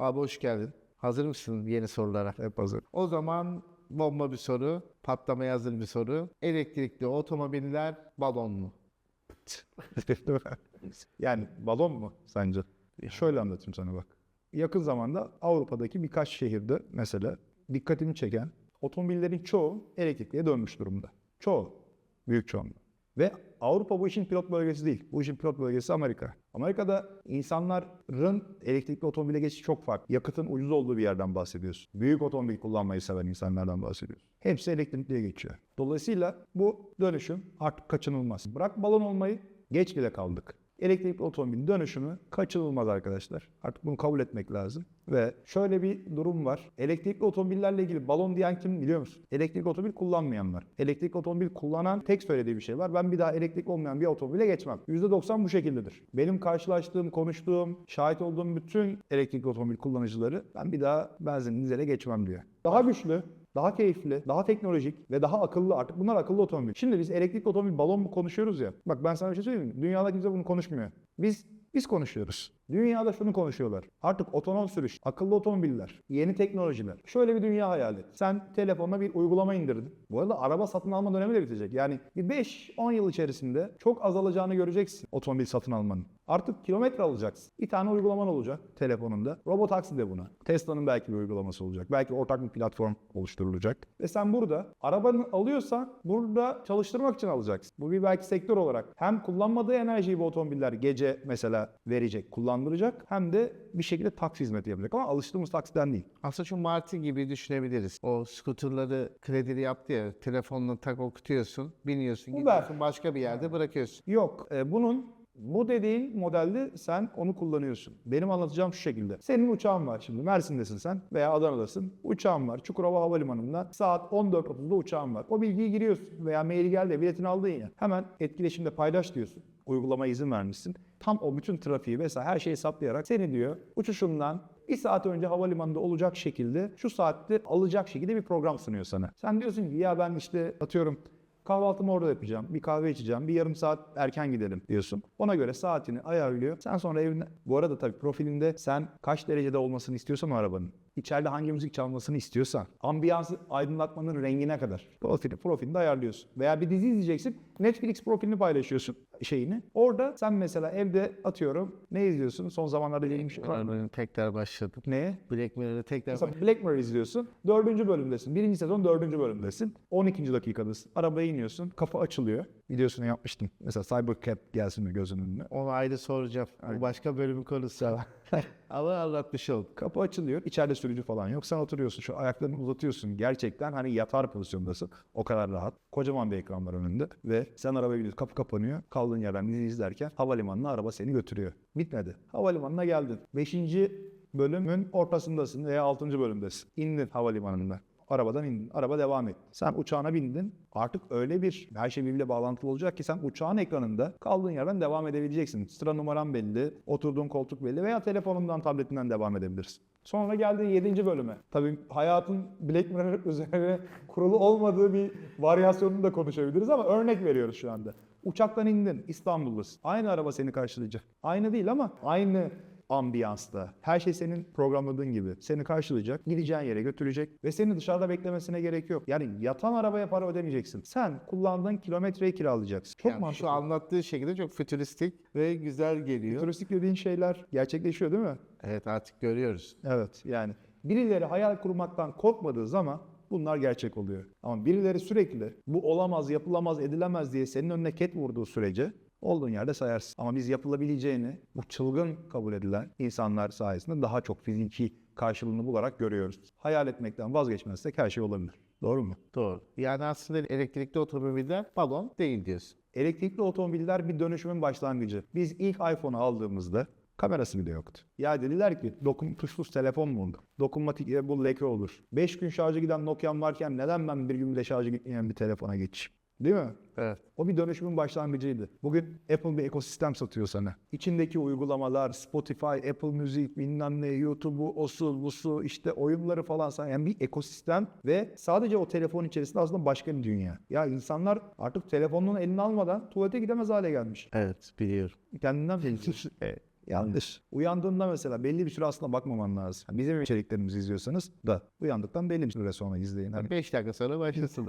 Abi hoş geldin. Hazır mısın yeni sorulara? Hep hazır. O zaman bomba bir soru, patlamaya hazır bir soru. Elektrikli otomobiller balon mu? yani balon mu sence? Şöyle anlatayım sana bak. Yakın zamanda Avrupa'daki birkaç şehirde mesela dikkatimi çeken otomobillerin çoğu elektrikliye dönmüş durumda. Çoğu. Büyük çoğunluğu. Ve Avrupa bu işin pilot bölgesi değil. Bu işin pilot bölgesi Amerika. Amerika'da insanların elektrikli otomobile geçişi çok farklı. Yakıtın ucuz olduğu bir yerden bahsediyorsun. Büyük otomobil kullanmayı seven insanlardan bahsediyorsun. Hepsi elektrikliye geçiyor. Dolayısıyla bu dönüşüm artık kaçınılmaz. Bırak balon olmayı geç bile kaldık. Elektrikli otomobilin dönüşümü kaçınılmaz arkadaşlar. Artık bunu kabul etmek lazım. Ve şöyle bir durum var. Elektrikli otomobillerle ilgili balon diyen kim biliyor musun? Elektrikli otomobil kullanmayanlar. Elektrikli otomobil kullanan tek söylediği bir şey var. Ben bir daha elektrikli olmayan bir otomobile geçmem. %90 bu şekildedir. Benim karşılaştığım, konuştuğum, şahit olduğum bütün elektrikli otomobil kullanıcıları ben bir daha benzinli dizele geçmem diyor. Daha güçlü, daha keyifli, daha teknolojik ve daha akıllı artık bunlar akıllı otomobil. Şimdi biz elektrikli otomobil balon mu konuşuyoruz ya. Bak ben sana bir şey söyleyeyim mi? Dünyada kimse bunu konuşmuyor. Biz biz konuşuyoruz. Dünyada şunu konuşuyorlar. Artık otonom sürüş, akıllı otomobiller, yeni teknolojiler. Şöyle bir dünya hayal et. Sen telefonuna bir uygulama indirdin. Bu arada araba satın alma dönemi de bitecek. Yani bir 5-10 yıl içerisinde çok azalacağını göreceksin otomobil satın almanın. Artık kilometre alacaksın. Bir tane uygulaman olacak telefonunda. Robotaksi de buna. Tesla'nın belki bir uygulaması olacak. Belki ortak bir platform oluşturulacak. Ve sen burada arabanı alıyorsan burada çalıştırmak için alacaksın. Bu bir belki sektör olarak hem kullanmadığı enerjiyi bu otomobiller gece mesela verecek, kullandıracak hem de bir şekilde taksi hizmeti yapacak ama alıştığımız taksiden değil. Aslında şu Marti gibi düşünebiliriz. O skuterları kredili yaptı ya, telefonla tak okutuyorsun, biniyorsun, Uber. gidiyorsun başka bir yerde bırakıyorsun. Yok. e, bunun bu dediğin modelde sen onu kullanıyorsun. Benim anlatacağım şu şekilde. Senin uçağın var şimdi. Mersin'desin sen veya Adana'dasın. Uçağın var. Çukurova Havalimanı'ndan saat 14.30'da uçağın var. O bilgiyi giriyorsun veya maili geldi biletini aldın ya. Hemen etkileşimde paylaş diyorsun. Uygulamaya izin vermişsin. Tam o bütün trafiği vesaire her şeyi hesaplayarak seni diyor uçuşundan bir saat önce havalimanında olacak şekilde şu saatte alacak şekilde bir program sunuyor sana. Sen diyorsun ki ya ben işte atıyorum Kahvaltımı orada yapacağım. Bir kahve içeceğim. Bir yarım saat erken gidelim diyorsun. Ona göre saatini ayarlıyor. Sen sonra evine... Bu arada tabii profilinde sen kaç derecede olmasını istiyorsan o arabanın. İçeride hangi müzik çalmasını istiyorsan. Ambiyansı aydınlatmanın rengine kadar. Profili, profilinde ayarlıyorsun. Veya bir dizi izleyeceksin. Netflix profilini paylaşıyorsun şeyini. Orada sen mesela evde atıyorum ne izliyorsun? Son zamanlarda yayınmış. Tekrar başladım. Neye? Black Mirror'ı tekrar Mesela Black Mirror izliyorsun. Dördüncü bölümdesin. Birinci sezon dördüncü bölümdesin. 12. dakikadasın. Arabaya iniyorsun. Kapı açılıyor. Videosunu yapmıştım. Mesela Cybercab gelsin mi gözünün önüne. Onu ayrı soracağım. Bu başka bölümün konusu. Ama anlatmış olduk. Kapı açılıyor. İçeride sürücü falan yok. Sen oturuyorsun. Şu ayaklarını uzatıyorsun. Gerçekten hani yatar pozisyondasın. O kadar rahat. Kocaman bir ekran var önünde. Ve sen arabaya biniyorsun. Kapı kapanıyor. Kaldığın yerden dizi izlerken havalimanına araba seni götürüyor. Bitmedi. Havalimanına geldin. Beşinci bölümün ortasındasın veya altıncı bölümdesin. İndin havalimanında. Arabadan indin. Araba devam etti. Sen uçağına bindin. Artık öyle bir her şey birbiriyle bağlantılı olacak ki sen uçağın ekranında kaldığın yerden devam edebileceksin. Sıra numaran belli, oturduğun koltuk belli veya telefonundan, tabletinden devam edebilirsin. Sonra geldin 7. bölüme. Tabii hayatın Black Mirror üzerine kurulu olmadığı bir varyasyonunu da konuşabiliriz ama örnek veriyoruz şu anda. Uçaktan indin, İstanbul'dasın. Aynı araba seni karşılayacak. Aynı değil ama aynı ambiyansta. Her şey senin programladığın gibi. Seni karşılayacak, gideceğin yere götürecek ve seni dışarıda beklemesine gerek yok. Yani yatan arabaya para ödemeyeceksin. Sen kullandığın kilometreyi kiralayacaksın. Çok Yani mantıklı. şu anlattığı şekilde çok fütüristik ve güzel geliyor. Turistik dediğin şeyler gerçekleşiyor değil mi? Evet artık görüyoruz. Evet yani. Birileri hayal kurmaktan korkmadığı zaman bunlar gerçek oluyor. Ama birileri sürekli bu olamaz, yapılamaz, edilemez diye senin önüne ket vurduğu sürece olduğun yerde sayarsın. Ama biz yapılabileceğini bu çılgın kabul edilen insanlar sayesinde daha çok fiziki karşılığını bularak görüyoruz. Hayal etmekten vazgeçmezsek her şey olabilir. Doğru mu? Doğru. Yani aslında elektrikli otomobiller balon değil diyorsun. Elektrikli otomobiller bir dönüşümün başlangıcı. Biz ilk iPhone'u aldığımızda kamerası bile yoktu. Ya dediler ki dokun tuşsuz telefon mu olur? Dokunmatik bu leke olur. 5 gün şarjı giden Nokia'm varken neden ben bir gün bile şarjı gitmeyen bir telefona geçeyim? Değil mi? Evet. O bir dönüşümün başlangıcıydı. Bugün Apple bir ekosistem satıyor sana. İçindeki uygulamalar, Spotify, Apple Music, bilmem ne, YouTube'u, osu, busu, işte oyunları falan sana. Yani bir ekosistem ve sadece o telefon içerisinde aslında başka bir dünya. Ya insanlar artık telefonunu eline almadan tuvalete gidemez hale gelmiş. Evet biliyorum. Kendinden biliyorsun. Evet. Yanlış. Uyandığında mesela belli bir süre aslında bakmaman lazım. Yani Bizim içeriklerimizi izliyorsanız da uyandıktan belli bir süre sonra izleyin. Hani 5 dakika sonra başlasın.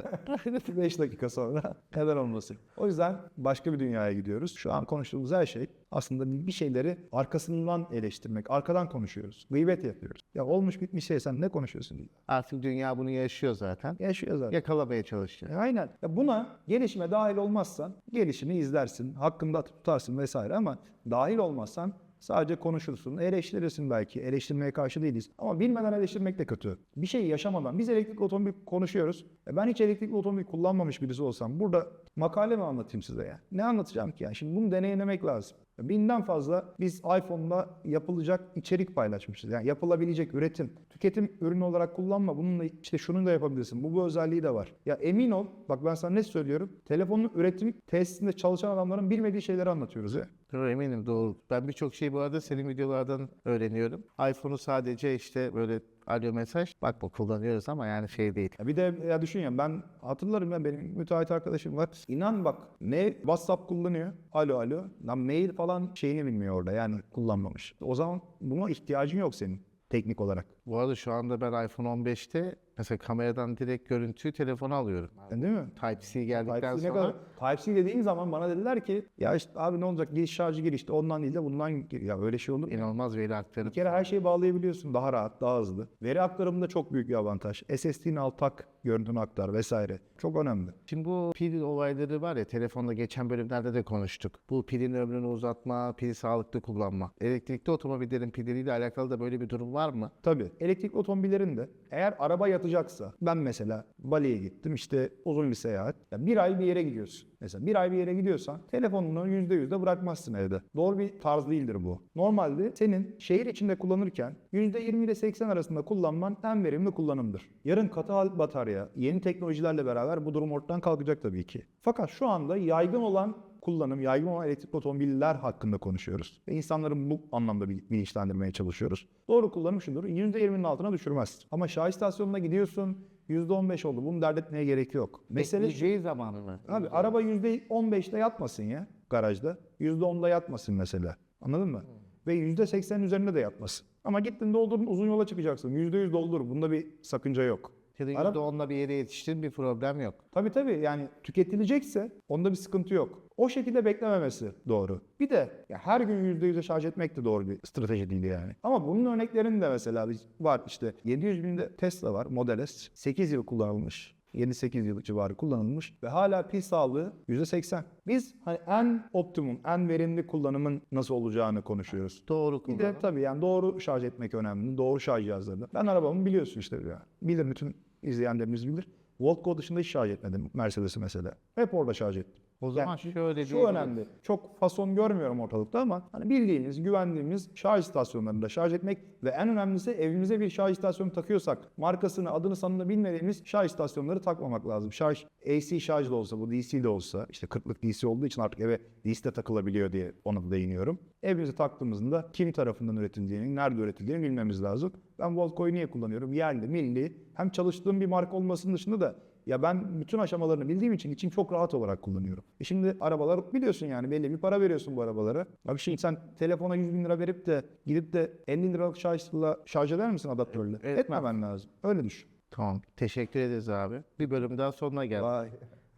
5 dakika sonra neden olmasın. O yüzden başka bir dünyaya gidiyoruz. Şu an konuştuğumuz her şey aslında bir şeyleri arkasından eleştirmek. Arkadan konuşuyoruz. Gıybet yapıyoruz. Ya olmuş bitmiş şey sen ne konuşuyorsun diye. Artık dünya bunu yaşıyor zaten. Yaşıyor zaten. Yakalamaya çalışıyor. E, Aynen. Ya buna gelişime dahil olmazsan gelişini izlersin, hakkında tutarsın vesaire ama dahil olmazsan sadece konuşursun, eleştirirsin belki. Eleştirmeye karşı değiliz. Ama bilmeden eleştirmek de kötü. Bir şey yaşamadan biz elektrikli otomobil konuşuyoruz. E ben hiç elektrikli otomobil kullanmamış birisi olsam burada makale mi anlatayım size ya? Ne anlatacağım ki yani? Şimdi bunu deneyimlemek lazım. Binden fazla biz iPhone'da yapılacak içerik paylaşmışız. Yani yapılabilecek üretim. Tüketim ürünü olarak kullanma. Bununla işte şunu da yapabilirsin. Bu bu özelliği de var. Ya emin ol. Bak ben sana ne söylüyorum? Telefonun üretim tesisinde çalışan adamların bilmediği şeyleri anlatıyoruz ya. Doğru eminim doğru. Ben birçok şeyi bu arada senin videolardan öğreniyorum. iPhone'u sadece işte böyle alo mesaj bakma kullanıyoruz ama yani şey değil. Bir de ya düşün ya ben hatırlarım ya benim müteahhit arkadaşım var. İnan bak ne WhatsApp kullanıyor. Alo alo. Lan mail falan şeyini bilmiyor orada yani kullanmamış. O zaman buna ihtiyacın yok senin teknik olarak. Bu arada şu anda ben iPhone 15'te mesela kameradan direkt görüntüyü telefona alıyorum. Değil mi? Type-C geldikten Type-C sonra kadar Type-C dediğin zaman bana dediler ki ya işte abi ne olacak giriş şarjı gir işte ondan değil de bundan gir. Ya öyle şey olur mu? inanılmaz veri Bir aktarım. kere her şeyi bağlayabiliyorsun daha rahat, daha hızlı. Veri aktarımında çok büyük bir avantaj. SSD'ni al tak, görüntünü aktar vesaire. Çok önemli. Şimdi bu pil olayları var ya telefonda geçen bölümlerde de konuştuk. Bu pilin ömrünü uzatma, pili sağlıklı kullanma. Elektrikli otomobillerin pilleriyle alakalı da böyle bir durum var mı? Tabii. Elektrikli otomobillerin de eğer araba yatacaksa ben mesela Bali'ye gittim işte uzun bir seyahat. Ya bir ay bir yere gidiyorsun. Mesela bir ay bir yere gidiyorsan telefonunu %100 de bırakmazsın evde. Doğru bir tarz değildir bu. Normalde senin şehir içinde kullanırken %20 ile 80 arasında kullanman en verimli kullanımdır. Yarın katı hal batarya, yeni teknolojilerle beraber bu durum ortadan kalkacak tabii ki. Fakat şu anda yaygın olan kullanım, yaygın olan elektrikli otomobiller hakkında konuşuyoruz. Ve insanların bu anlamda bil- bilinçlendirmeye çalışıyoruz. Doğru kullanım şudur, %20'nin altına düşürmez. Ama şarj istasyonuna gidiyorsun, %15 oldu. Bunu dert etmeye gerek yok. Mesele. Bekleyeceği zamanı mı? Abi araba %15'te yatmasın ya garajda. %10'da yatmasın mesela. Anladın mı? Ve %80 üzerinde de yatmasın. Ama gittin doldurdun uzun yola çıkacaksın. %100 doldur. Bunda bir sakınca yok. Ya da Ara- %10'la bir yere yetiştin bir problem yok. Tabii tabii yani tüketilecekse onda bir sıkıntı yok. O şekilde beklememesi doğru. Bir de ya her gün %100'e şarj etmek de doğru bir strateji değil yani. Ama bunun örneklerinin de mesela biz- var işte 700 binde Tesla var Model S. 8 yıl kullanılmış. 7-8 yıl civarı kullanılmış ve hala pil sağlığı %80. Biz hani en optimum, en verimli kullanımın nasıl olacağını konuşuyoruz. Doğru Bir de tabii yani doğru şarj etmek önemli. Doğru şarj cihazları. Ben arabamı biliyorsun işte ya. Bilir bütün izleyenlerimiz bilir. Voltco dışında hiç şarj etmedim Mercedes'i mesela. Hep orada şarj ettim. O zaman Yani şöyle Şu önemli. Çok fason görmüyorum ortalıkta ama hani bildiğimiz, güvendiğimiz şarj istasyonlarında şarj etmek ve en önemlisi evimize bir şarj istasyonu takıyorsak markasını, adını, sanını bilmediğimiz şarj istasyonları takmamak lazım. Şarj AC şarj da olsa, bu DC de olsa, işte 40'lık DC olduğu için artık eve DC de takılabiliyor diye ona da değiniyorum. Evimize taktığımızda kim tarafından üretildiğini, nerede üretildiğini bilmemiz lazım. Ben Volco'yu niye kullanıyorum? Yerli, milli. Hem çalıştığım bir marka olmasının dışında da ya ben bütün aşamalarını bildiğim için içim çok rahat olarak kullanıyorum. E şimdi arabalar biliyorsun yani belli bir para veriyorsun bu arabalara. Abi şimdi sen telefona 100 bin lira verip de gidip de 50 liralık şarjla şarj eder misin adaptörle? Evet. Etmemen lazım. Öyle düşün. Tamam. Teşekkür ederiz abi. Bir bölüm daha sonuna geldik. Vay.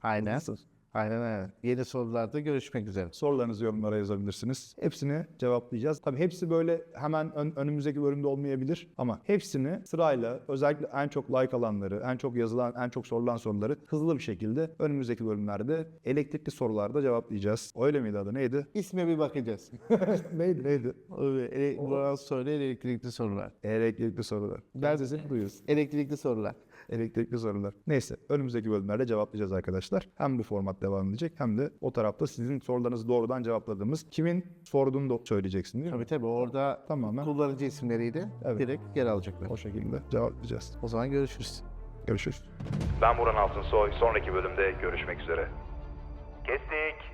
Aynen. Nasıl? Aynen aynen. Yeni sorularda görüşmek üzere. Sorularınızı yorumlara yazabilirsiniz. Hepsini cevaplayacağız. Tabii hepsi böyle hemen ön- önümüzdeki bölümde olmayabilir ama hepsini sırayla özellikle en çok like alanları, en çok yazılan, en çok sorulan soruları hızlı bir şekilde önümüzdeki bölümlerde elektrikli sorularda cevaplayacağız. Öyle miydi adı? Neydi? İsme bir bakacağız. neydi neydi? Ele, bu soru elektrikli sorular. Elektrikli sorular. Ben sesini duyuyorsun. Elektrikli sorular. Elektrikli sorular. Neyse önümüzdeki bölümlerde cevaplayacağız arkadaşlar. Hem bu format devam edecek hem de o tarafta sizin sorularınızı doğrudan cevapladığımız kimin sorduğunu da söyleyeceksin değil mi? Tabii tabii orada Tamamen kullanıcı isimleriyle Evet. direkt yer alacaklar. o şekilde cevaplayacağız. O zaman görüşürüz. Görüşürüz. Ben Burhan Altınsoy. Sonraki bölümde görüşmek üzere. Kestik.